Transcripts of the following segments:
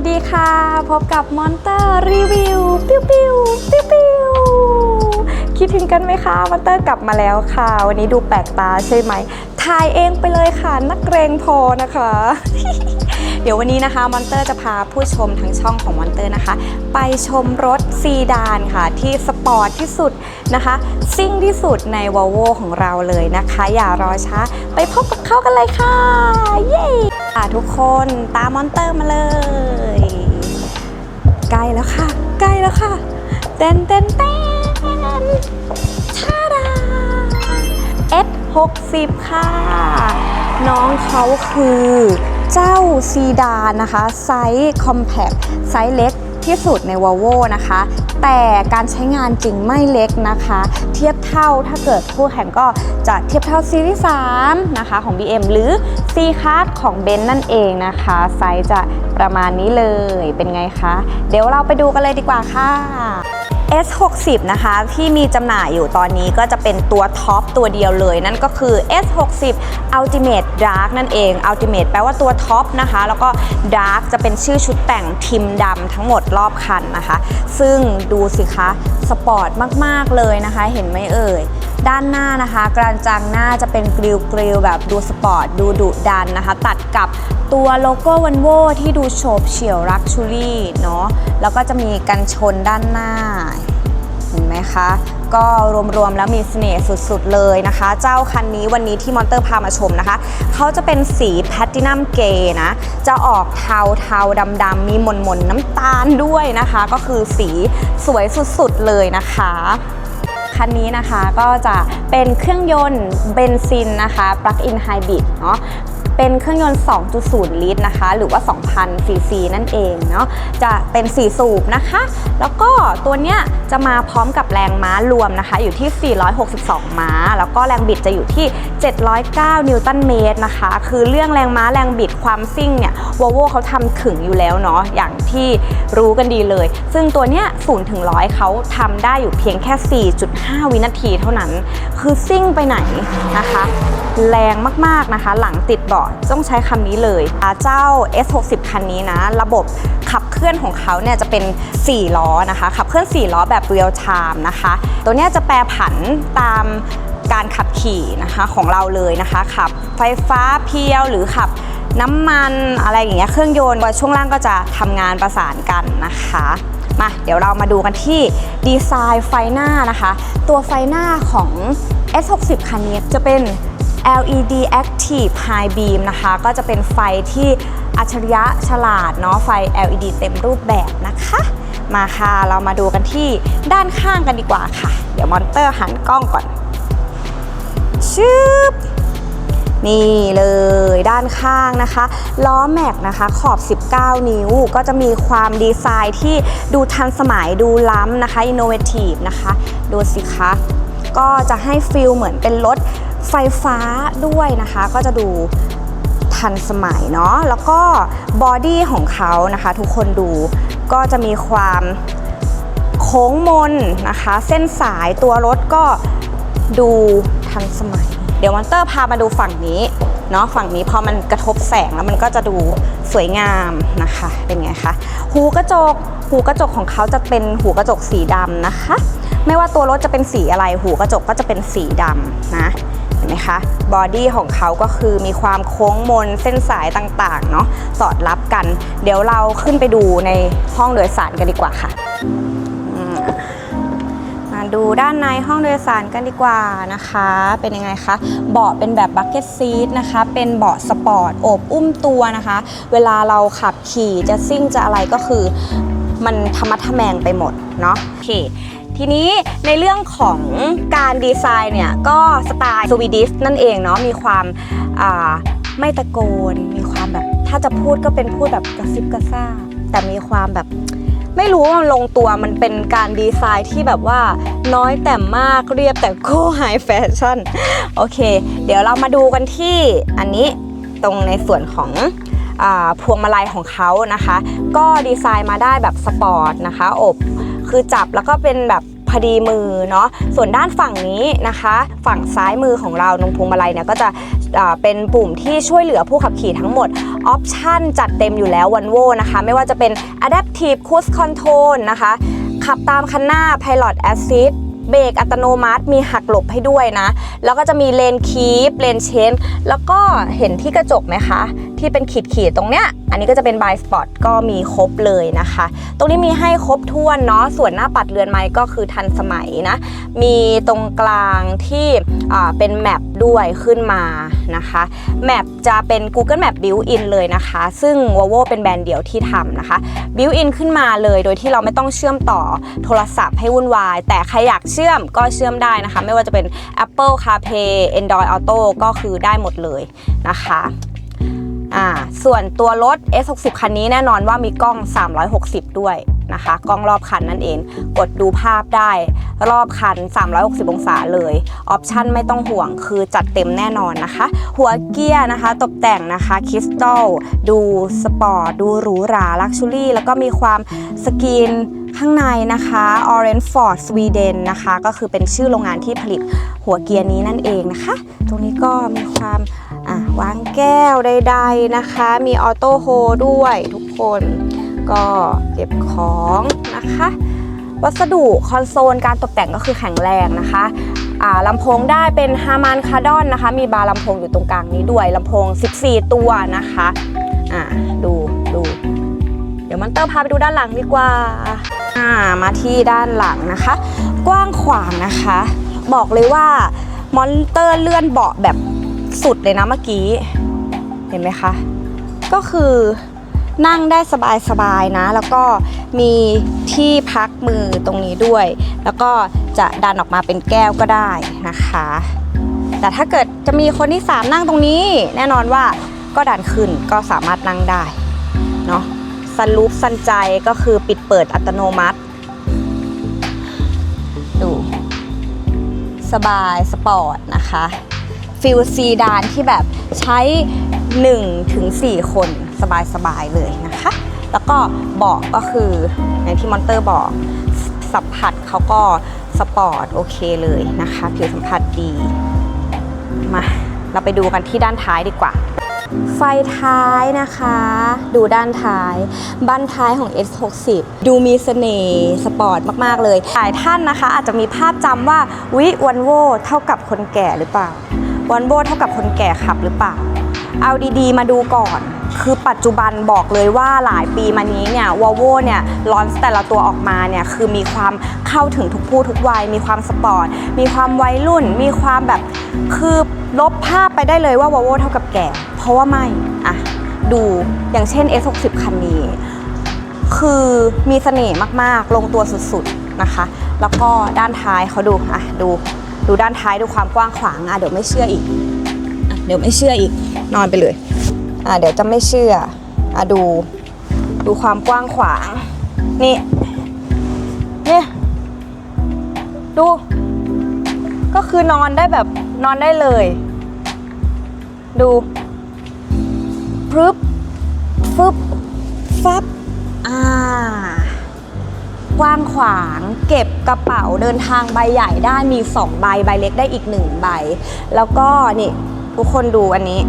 สดีค่ะ พบกับมอนเตอร์รีวิวปิ้วปิ้วปิ้วปิ้วคิดถึงกันไหมคะมอนเตอร์กลับมาแล้วค่ะ วันนี้ดูแปลกตาใช่ไหมถ่ายเองไปเลยค่ะ นักเกรงพอนะคะ เดี๋ยววันนี้นะคะมอนเตอร์จะพาผู้ชมทั้งช่องของมอนเตอร์นะคะ ไปชมรถซีดานค่ะ ที่สปอร์ตที่สุดนะคะ ซิ่งที่สุดในวอลโวของเราเลยนะคะ อย่ารอช้า ไปพบกับเขากันเลยค่ะ เย้ ค่ะทุกคนตามมอนเตอร์มาเลย ใกล้แล้วค่ะ ใกล้แล้วค่ะเต้นเต้นเต้นชาดา F60 ค่ะ น้องเขาคือเจ้าซีดานนะคะ ไซส์คอมแพคไซส์เล็ก ที่สุดใน v o l v o นะคะ แต่การใช้งานจริงไม่เล็กนะคะ เทียบเท่าถ้าเกิดคู่แข่งก็จะเทียบเท่าซีรีส์3นะคะของ BM หรือ C Class ของ b e n นั่นเองนะคะ ไซส์จะประมาณนี้เลยเป็นไงคะ เดี๋ยวเราไปดูกันเลยดีกว่าค่ะ S60 นะคะที่มีจำหน่ายอยู่ตอนนี้ก็จะเป็นตัวท็อปตัวเดียวเลย นั่นก็คือ S60 Ultimate Dark นั่นเอง Ultimate แปลว่าตัวท็อปนะคะ แล้วก็ Dark จะเป็นชื่อชุดแต่งทิมดำทั้งหมดรอบคันนะคะ ซึ่งดูสิคะ สปอร์ตมาก ๆ เลยนะคะ เห็นไหมเอ่ย ด้านหน้านะคะกระจังหน้าจะเป็นกริลกริลแบบดูสปอร์ตดูดุดันนะคะ ตัดกับตัวโลโก้วันโวที่ดูโฉบเฉี่ยวรักชูรี่เนาะแล้วก็จะมีกันชนด้านหน้าเห็นไหมคะ ก็รวมๆแล้วมีเสน่ห์สุดๆเลยนะคะ เจ้าคันนี้วันนี้ที่มอนเตอร์พามาชมนะคะ เขาจะเป็นสีแพตตินัมเกย์นะ จะออกเทาเทาดำดำๆมีหม่นๆน้ำตาลด้วยนะคะ ก็คือสีสวยสุดๆเลยนะคะ คันนี้นะคะก็จะเป็นเครื่องยนต์เบนซินนะคะ plug-in hybrid เนาะ เป็นเครื่องยนต์ 2.0 ลิตรนะคะ หรือว่า 2,000 ซีซีนั่นเองเนาะ จะเป็น 4 สูบนะคะ แล้วก็ตัวเนี้ยจะมาพร้อมกับแรงม้ารวมนะคะ อยู่ที่ 462 ม้า แล้วก็แรงบิดจะอยู่ที่ 709 นิวตันเมตรนะคะ คือเรื่องแรงม้าแรงบิดความซิ่งเนี่ยวอลโวเขาทำถึงอยู่แล้วเนาะ อย่างที่รู้กันดีเลย ซึ่งตัวเนี้ย0ถึง100เขาทำได้อยู่เพียงแค่ 4.5 วินาทีเท่านั้น คือซิ่งไปไหนนะคะ แรงมากๆนะคะ หลังติดเบาะต้องใช้คำนี้เลยอาเจ้า S60 คันนี้นะ ระบบขับเคลื่อนของเขาเนี่ยจะเป็น 4 ล้อนะคะ ขับเคลื่อน 4 ล้อแบบ real time นะคะ ตัวเนี้ยจะแปรผันตามการขับขี่นะคะของเราเลยนะคะขับไฟฟ้าเพียวหรือขับน้ำมันอะไรอย่างเงี้ยเครื่องยนต์ช่วงล่างก็จะทำงานประสานกันนะคะมาเดี๋ยวเรามาดูกันที่ดีไซน์ไฟหน้านะคะ ตัวไฟหน้าของ S60 คันนี้จะเป็น LED Active High Beam นะคะ ก็จะเป็นไฟที่อัจฉริยะฉลาดเนาะไฟ LED เต็มรูปแบบนะคะ มาค่ะเรามาดูกันที่ด้านข้างกันดีกว่าค่ะ เดี๋ยวมอนเตอร์หันกล้องก่อนชึบนี่เลยด้านข้างนะคะ ล้อแม็กนะคะขอบ 19 นิ้วก็จะมีความดีไซน์ที่ดูทันสมัยดูล้ำนะคะอินโนเวทีฟนะคะ ดูสิคะ ก็จะให้ฟิลเหมือนเป็นรถไฟฟ้าด้วยนะคะ ก็จะดูทันสมัยเนาะแล้วก็บอดี้ของเขานะคะ ทุกคนดูก็จะมีความโค้งมนนะคะ เส้นสายตัวรถก็ดูทันสมัย เดี๋ยวมอนเตอร์พามาดูฝั่งนี้เนาะฝั่งนี้พอมันกระทบแสงแล้วมันก็จะดูสวยงามนะคะเป็นไงคะหูกระจกหูกระจกของเขาจะเป็นหูกระจกสีดำนะคะ ไม่ว่าตัวรถจะเป็นสีอะไรหูกระจกก็จะเป็นสีดำนะเห็นไหมคะบอดี้ของเขาก็คือมีความโค้งมนเส้นสายต่างๆเนาะสอดรับกัน เดี๋ยวเราขึ้นไปดูในห้องโดยสารกันดีกว่าค่ะมมาดูด้านในห้องโดยสารกันดีกว่านะคะ เป็นยังไงคะ เบาะเป็นแบบบักเก็ตซีทนะคะ เป็นเบาะสปอร์ตโอบอุ้มตัวนะคะ เวลาเราขับขี่จะซิ่งจะอะไรก็คือ มันธรรมะทะแมงไปหมดเนาะโอเค ทีนี้ในเรื่องของการดีไซน์เนี่ย ก็สไตล์สวีดิชนั่นเองเนาะมีความไม่ตะโกน มีความแบบถ้าจะพูดก็เป็นพูดแบบกระซิบกระซาบแต่มีความแบบไม่รู้ว่ามันลงตัวมันเป็นการดีไซน์ที่แบบว่าน้อยแต่มากเรียบแต่ก็ไฮแฟชั่นโอเค เดี๋ยวเรามาดูกันที่อันนี้ตรงในส่วนของอพวงมาลัยของเขานะคะ ก็ดีไซน์มาได้แบบสปอร์ตนะคะ อบ คือจับแล้วก็เป็นแบบ พอดีมือเนาะส่วนด้านฝั่งนี้นะคะ ฝั่งซ้ายมือของเราตรงพวงมาลัยเนี่ยก็จะเป็นปุ่มที่ช่วยเหลือผู้ขับขี่ทั้งหมดออปชันจัดเต็มอยู่แล้ววันโวนะคะ ไม่ว่าจะเป็น Adaptive Cruise Control นะคะ ขับตามคันหน้า Pilot Assist เบรกอัตโนมัติมีหักหลบให้ด้วยนะ แล้วก็จะมีเลนคีปเลนเชนแล้วก็เห็นที่กระจกไหมคะ ที่เป็นขีดขีดตรงเนี้ย อันนี้ก็จะเป็นบายสปอตก็มีครบเลยนะคะ ตรงนี้มีให้ครบถ้วนเนาะ ส่วนหน้าปัดเรือนไม้ก็คือทันสมัยนะ มีตรงกลางที่เป็นแมปด้วยขึ้นมานะคะ แมปจะเป็น Google Map Built-in เลยนะคะ ซึ่ง v o v o เป็นแบรนด์เดียวที่ทำนะคะ Built-in ขึ้นมาเลย โดยที่เราไม่ต้องเชื่อมต่อโทรศัพท์ให้วุ่นวาย แต่ใครอยากเชื่อมก็เชื่อมได้นะคะ ไม่ว่าจะเป็น Apple CarPlay Android Auto ก็คือได้หมดเลยนะคะ อ่าส่วนตัวรถ S60 คันนี้แน่นอนว่ามีกล้อง 360 ด้วยนะคะ กล้องรอบคันนั่นเอง กดดูภาพได้รอบคัน 360 องศาเลยออปชันไม่ต้องห่วงคือจัดเต็มแน่นอนนะคะ หัวเกียร์นะคะ ตกแต่งนะคะคริสตัลดูสปอร์ตดูหรูหราลักชัวรี่ แล้วก็มีความสกรีนข้างในนะคะ Orange Ford Sweden นะคะ ก็คือเป็นชื่อโรงงานที่ผลิตหัวเกียร์นี้นั่นเองนะคะ ตรงนี้ก็มีความ อะวางแก้วใดๆนะคะ มีออโต้โฮด้วยทุกคนก็เก็บของนะคะ วัสดุคอนโซลการตกแต่งก็คือแข็งแรงนะคะอ่าลำโพงได้เป็นฮามันคาร์ดอนนะคะ มีบาร์ลำโพงอยู่ตรงกลางนี้ด้วยลำโพง 14 ตัวนะคะอ่าดูดูเดี๋ยวมันเตอร์พาไปดูด้านหลังดีกว่าอ่ามาที่ด้านหลังนะคะ กว้างขวางนะคะ บอกเลยว่ามอนเตอร์เลื่อนเบาะแบบ สุดเลยนะเมื่อกี้ เห็นไหมคะ ก็คือนั่งได้สบายๆนะ แล้วก็มีที่พักมือตรงนี้ด้วย แล้วก็จะดันออกมาเป็นแก้วก็ได้นะคะ แต่ถ้าเกิดจะมีคนที่สามนั่งตรงนี้ แน่นอนว่าก็ดันขึ้นก็สามารถนั่งได้เนาะซันลูปซันใจก็คือปิดเปิดอัตโนมัติ ดู สบายสปอร์ตนะคะ ฟิลซีดานที่แบบใช้1-4ถึง4คนสบายๆเลยนะคะ แล้วก็เบาะก็คืออย่างที่มอนเตอร์บอกสัมผัสเขาก็สปอร์ตโอเคเลยนะคะ ผิวสัมผัสดี มาเราไปดูกันที่ด้านท้ายดีกว่า ไฟท้ายนะคะ ดูด้านท้ายบั้นท้ายของ S60 ดูมีเสน่ห์สปอร์ตมาก ๆ เลยหลายท่านนะคะ อาจจะมีภาพจำว่าวิวันโวเท่ากับคนแก่หรือเปล่า วันโวเท่ากับคนแก่ขับหรือเปล่า เอาดีๆ มาดูก่อน คือปัจจุบันบอกเลยว่าหลายปีมานี้เนี่ยวอลโวเนี่ยลอนแต่ละตัวออกมาเนี่ยคือมีความเข้าถึงทุกผู้ทุกวัย มีความสปอร์ต มีความวัยรุ่น มีความแบบคือลบภาพไปได้เลยว่าวอลโวเท่ากับแก่ เพราะว่าไม่อะดูอย่างเช่น S60 คันนี้ คือมีเสน่ห์มากๆ ลงตัวสุดๆนะคะ แล้วก็ด้านท้ายเขาดู อะ ดู ดูด้านท้ายดูความกว้างขวางอะเดี๋ยวไม่เชื่ออีกอะเดี๋ยวไม่เชื่ออีก นอนไปเลยอะเดี๋ยวจะไม่เชื่ออะดู ดูความกว้างขวาง นี่เนี่ยดู ก็คือนอนได้แบบนอนได้เลย ดูพรึบฟึบฟับอ่า กว้างขวาง เก็บกระเป๋าเดินทางใบใหญ่ได้มี 2 ใบใบเล็กได้อีก 1 ใบ แล้วก็นี่ทุกคนดูอันนี้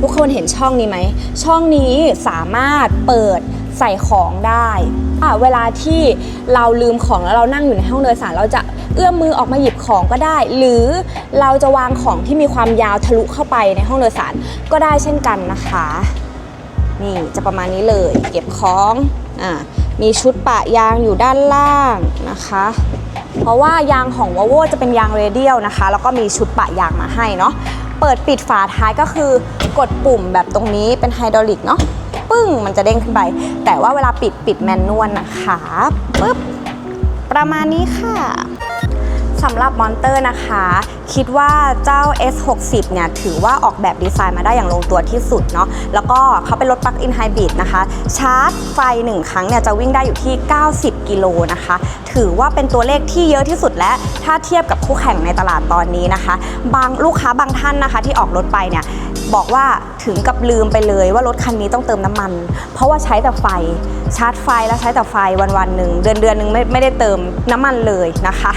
ทุกคนเห็นช่องนี้ไหม ช่องนี้สามารถเปิดใส่ของได้เวลาที่เราลืมของแล้วเรานั่งอยู่ในห้องโดยสารเราจะเอื้อมมือออกมาหยิบของก็ได้ หรือเราจะวางของที่มีความยาวทะลุเข้าไปในห้องโดยสารก็ได้เช่นกันนะคะ นี่จะประมาณนี้เลย เก็บของอ่ามีชุดปะยางอยู่ด้านล่างนะคะ เพราะว่ายางของวอลโวจะเป็นยางเรเดียลนะคะ แล้วก็มีชุดปะยางมาให้เนาะเปิดปิดฝาท้ายก็คือกดปุ่มแบบตรงนี้เป็นไฮดรอลิกเนาะปึ้งมันจะเด้งขึ้นไป แต่ว่าเวลาปิดปิดแมนนวลนะคะปึ๊บประมาณนี้ค่ะ สำหรับมอนเตอร์นะคะ คิดว่าเจ้า S60 เนี่ยถือว่าออกแบบดีไซน์มาได้อย่างลงตัวที่สุดเนาะแล้วก็เขาเป็นรถปลั๊กอินไฮบริดนะคะ ชาร์จไฟ 1 ครั้งเนี่ยจะวิ่งได้อยู่ที่ 90 กิโลนะคะ ถือว่าเป็นตัวเลขที่เยอะที่สุดและถ้าเทียบกับคู่แข่งในตลาดตอนนี้นะคะ บางลูกค้าบางท่านนะคะที่ออกรถไปเนี่ย บอกว่าถึงกับลืมไปเลยว่ารถคันนี้ต้องเติมน้ำมัน เพราะว่าใช้แต่ไฟชาร์จไฟแล้วใช้แต่ไฟวันวันหนึ่งเดือนเดือนหนึ่งไม่ไม่ได้เติมน้ำมันเลยนะคะ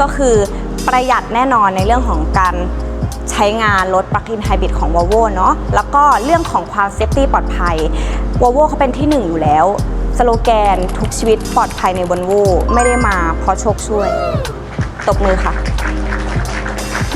ก็คือประหยัดแน่นอนในเรื่องของการใช้งานรถปลั๊กอินไฮบริดของ Volvo เนาะแล้วก็เรื่องของความเซฟตี้ปลอดภัย Volvo เขาเป็นที่หนึ่งอยู่แล้วสโลแกนทุกชีวิตปลอดภัยใน Volvo ไม่ได้มาเพราะโชคช่วย ตบมือค่ะ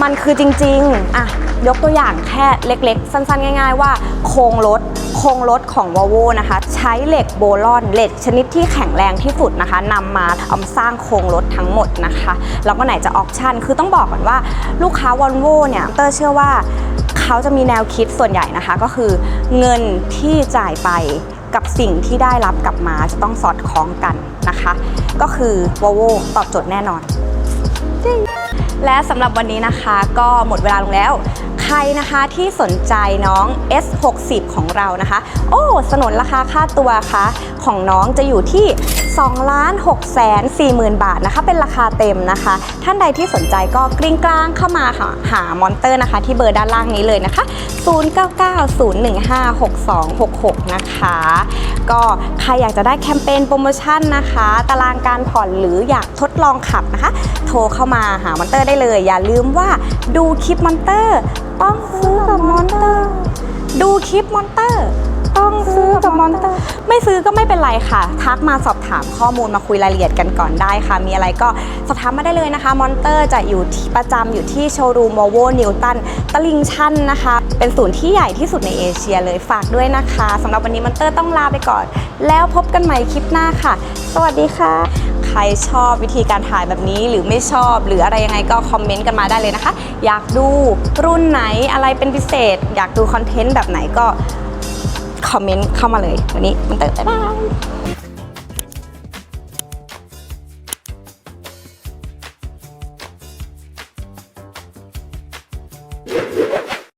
มันคือจริงๆอะยกตัวอย่างแค่เล็กๆ สั้นๆ ง่าย ๆ ว่าโครงรถโครงรถของ v o l v o นะคะ ใช้เหล็กโบลอนเหล็กชนิดที่แข็งแรงที่สุดนะคะนำมาเอาสร้างโครงรถทั้งหมดนะคะแล้วก็ไหนจะออปชันคือต้องบอกก่อนว่าลูกค้าวอลโวเนี่ยเตอร์เชื่อว่าเขาจะมีแนวคิดส่วนใหญ่นะคะ ก็คือเงินที่จ่ายไปกับสิ่งที่ได้รับกลับมาจะต้องสอดคล้องกันนะคะ ก็คือ v o l v o ตอบโจทย์แน่นอน และสำหรับวันนี้นะคะก็หมดเวลาลงแล้ว ใครนะคะที่สนใจน้อง S60 ของเรานะคะ โอ้ สนนราคาค่าตัวคะของน้องจะอยู่ที่ 2ล้าน6แสน4หมื่นบาทนะคะ เป็นราคาเต็มนะคะ ท่านใดที่สนใจก็กลิ้งกลางเข้ามาหาหามอนเตอร์นะคะ ที่เบอร์ด้านล่างนี้เลยนะคะ 0990156266 นะคะ ก็ใครอยากจะได้แคมเปญโปรโมชั่นนะคะ ตารางการผ่อนหรืออยากทดลองขับนะคะ โทรเข้ามาหามอนเตอร์ได้เลย อย่าลืมว่าดูคลิปมอนเตอร์ต้องซื้อกับมอนเตอร์ ดูคลิปมอนเตอร์ ซื้อกับมอนเตอร์ไม่ซื้อก็ไม่เป็นไรค่ะ ทักมาสอบถามข้อมูลมาคุยรายละเอียดกันก่อนได้ค่ะ มีอะไรก็สอบถามมาได้เลยนะคะมอนเตอร์จะอยู่ที่ประจำอยู่ที่โชว์รูมโมโวนิวตันตลิงชันนะคะ เป็นศูนย์ที่ใหญ่ที่สุดในเอเชียเลยฝากด้วยนะคะสำหรับวันนี้มอนเตอร์ต้องลาไปก่อน แล้วพบกันใหม่คลิปหน้าค่ะ สวัสดีค่ะ ใครชอบวิธีการถ่ายแบบนี้หรือไม่ชอบ หรืออะไรยังไงก็คอมเมนต์กันมาได้เลยนะคะ อยากดูรุ่นไหนอะไรเป็นพิเศษ อยากดูคอนเทนต์แบบไหนก็ คอมเมนต์เข้ามาเลย วันนี้มันเติร์บ๊ายบาย